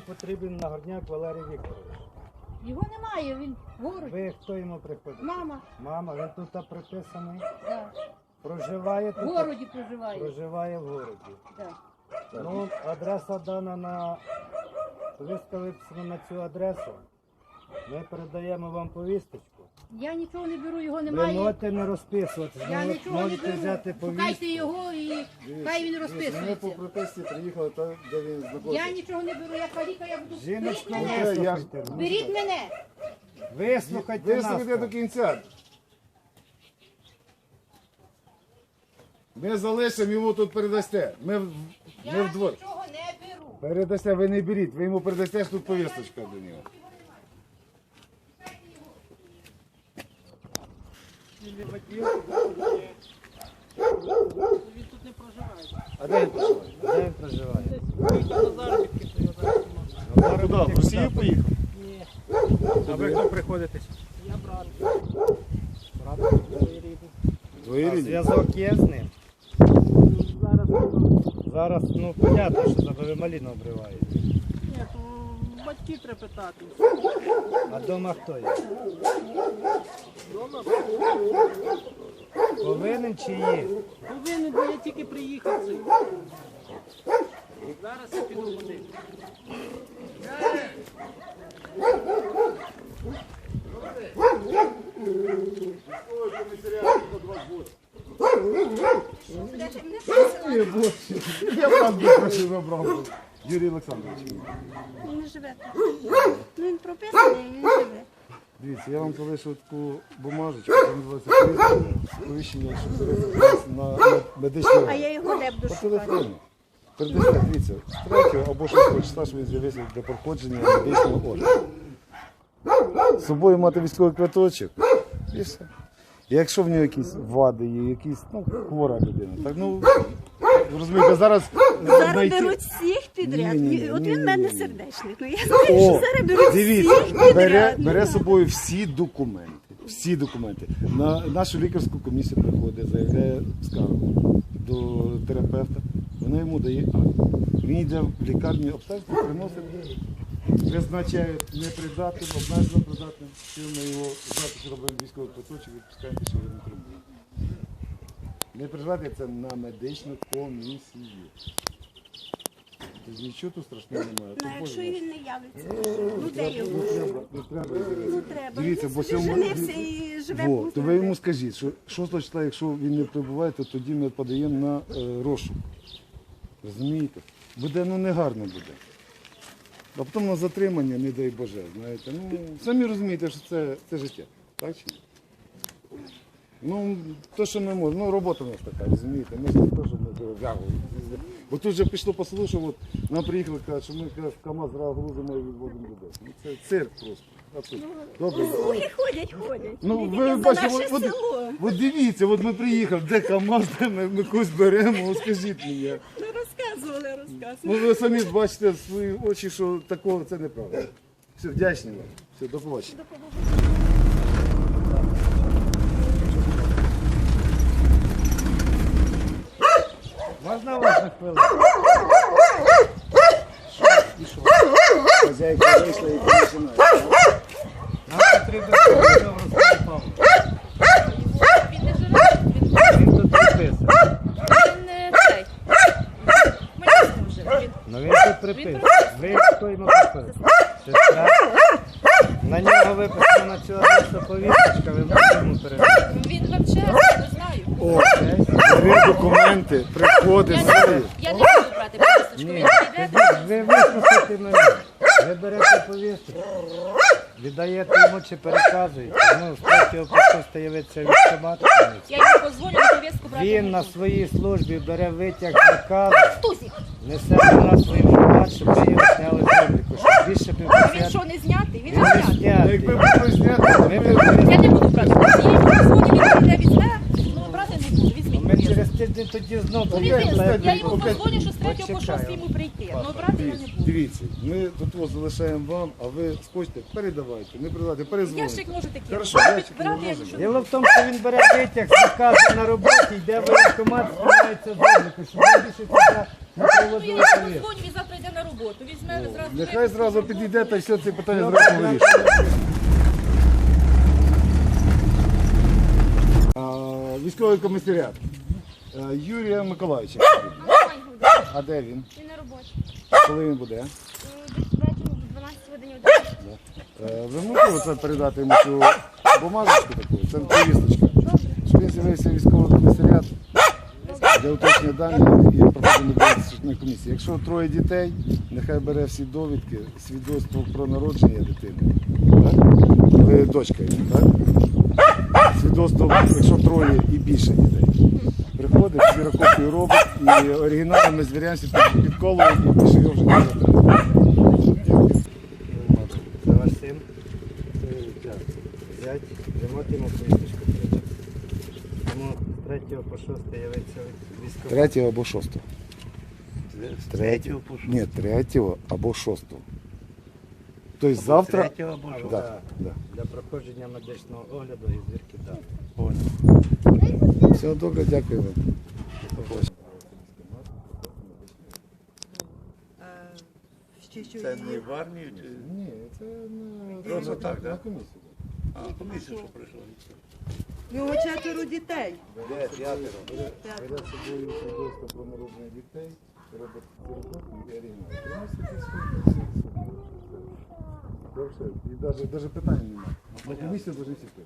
потрібен нагорняк Валерій Вікторович. Його немає, він городі. Ви хто йому приходить? Мама, Мама, він тут приписаний. да. Проживає в городі проживає. Проживає в городі. Да. Ну, адреса дана на повістка на цю адресу. Ми передаємо вам повісточку. Я нічого не беру, його Ви немає. можете не розписуватися. Я нічого не можете беру. взяти Шукайте повістку. його і хай він Ми по розписується. протесті приїхали там, де він Я знаходиться. нічого не беру, я каліка, я буду. Беріть Ні, мене! вислухайте. Беріть мене! Вислухайте нас. Вислухайте до кінця. Ми залишимо йому тут передасте. Ми, в- ми Я вдвох. нічого не беру. Передасте, ви не беріть, ви йому передасте, що тут повісточка до нього. Він тут не проживає. А де він проживає? Де він проживає? Поїхав на заробітки, то його зараз немає. Куди? В Росію поїхав? Ні, А ви хто приходите? я брат. Брат? Своєрідний. Твої А зв'язок є з ним? Зараз. Ну, понятно, що обриваєте. Ні, то батьків треба питати. А вдома хто є? Дома Повинен чи є? повинен, бо я тільки приїхав цей. Зараз я піду води. Я вам прошу забрав. Юрій Олександрович. Він не живе тут. Ну він прописаний, він не живе. Дивіться, я вам залишу таку бумажечку, називається повістка, сповіщення, що передасте на медичну А я його де буду По шукати? телефону. Дивіться, з 3 або 6 числа, що він з'явився для проходження медичного огляду. З собою мати військовий квиточок і все. Якщо в нього якісь вади є, якісь, ну, хвора людина, так, ну, розумієте, зараз Зараз знайти- беруть всіх підряд. Ні-ні-ні, От він в мене сердечник. Ну я знаю, що О, зараз беруть дивіться, всіх підряд. бере, Ну, бере з собою всі документи. Всі документи. На нашу лікарську комісію приходить, заявляє скаргу до терапевта. Вона йому дає акт. Він йде в лікарню обстежити, приносить, визначають непридатним, обмежено придатним. Все, ми його запис робимо військовий квиточок, відпускаємо пішов він трубу. Не придатний це на медичну комісію. Тобто Нічого тут страшного немає. Ну, Тут якщо він не явиться, ну де його? не треба. Ну треба. Дивіться, бо собі сьому- женився і живе Во, то ви йому скажіть, що 6 числа, якщо він не прибуває, то тоді ми подаємо на е, розшук. Розумієте? Буде, ну негарно буде. А потім на затримання, не дай Боже, знаєте. Ну, самі розумієте, що це, це життя. Так чи ні? Ну, то, що ми можемо, ну робота у нас така, розумієте, ми ж не то, що ми вягу. Бо тут вже пішло по селу, що от нам приїхали, кажуть, що ми каже, в КАМАЗ зразу грузимо і відвозимо людей. Ну, це цирк просто. Абсолютно. Добре. Слухи ходять, ходять. Ну, ви бачите, от, от, от дивіться, от ми приїхали, де КАМАЗ, де ми, ми когось беремо, от скажіть мені. Ну розказували, розказували. Ну ви самі бачите в свої очі, що такого це неправда. Все, вдячні вам. Все, до побачення. Можна вас на хвилину? Хозяйка вийшла і починає. Нам потрібно Павло Руслан Павлович. Він не живе, він, Він тут приписаний. він не цей. Ми не з ним живемо. Він Ну він тут приписаний. Ви хто йому приписаний? Сестра. На нього виписано на цю адресу повісточка, ви можете йому передати. Він в я не знаю. О, бери документи, приходи, Я не, знає. я не буду брати повісточку. Ні, Він піде. тоді ви вислухайте мене. Ви берете повістку, віддаєте йому чи переказуєте. Ну, третього просто з'явиться військомат. Я йому позвоню на повістку брати. Він на буду. своїй службі бере витяг з наказу, Тузик. несе нас свій формат, щоб ми його зняли з обліку, щоб більше б А він що, не знятий? Він не знятий. Якби Ми б- Я не буду брати. Я він візьме. Ну, брати не буду, візьміть. Ми через тиждень тоді знову Ну, прийдемо. Я йому опять- що з 3 по 6 Почекаємо. йому прийти. Ну, брати я не буду. Дивіться, ми тут ось залишаємо вам, а ви хочете, передавайте, не передавайте, перезвоните. Хорошо, ящик ми Брати, можемо. якщо Діло в тому, що він бере витяг з наказу на роботі, йде в воєнкомат, знімається з обліку, щоб більше туди не Ну, я йому позвоню, він завтра роботу. Візьме зразу. Нехай зразу підійде та все це питання зразу вирішує. Військовий комісаріат. Е, Юрія Миколаївича. А де він? Він на роботі. Коли він буде? Е, Десь ввечері в 12 годині годині. Е, Ви можете оце передати йому цю бумажечку таку? Це повісточка. Що він з'явився військовий комісаріат для уточнення даних на. Якщо троє дітей, нехай бере всі довідки, свідоцтво про народження дитини. Так? Ви дочка, так? Свідоцтво, якщо троє і більше дітей. Приходить, ксерокопію робить і оригінально ми звіряємося під, колом і більше його вже не. Дякую. Це ваш син. Взять, ремонт йому повісточку передати. Тому 3 по 6 явиться військовий. Третього або шостого. З 3 по 6. Ні, третього або шостого. Тобто завтра. або Да, да. Для проходження медичного огляду і звірки дати. Все добре, дякую вам. Це не в армію чи Ні, це на, Просто так, на да? комісію. а, комісію, що прийшла? У нього четверо дітей. Бере з собою про дітей, робить і оригінал. Навіть, навіть питання немає. На комісію повинні всі.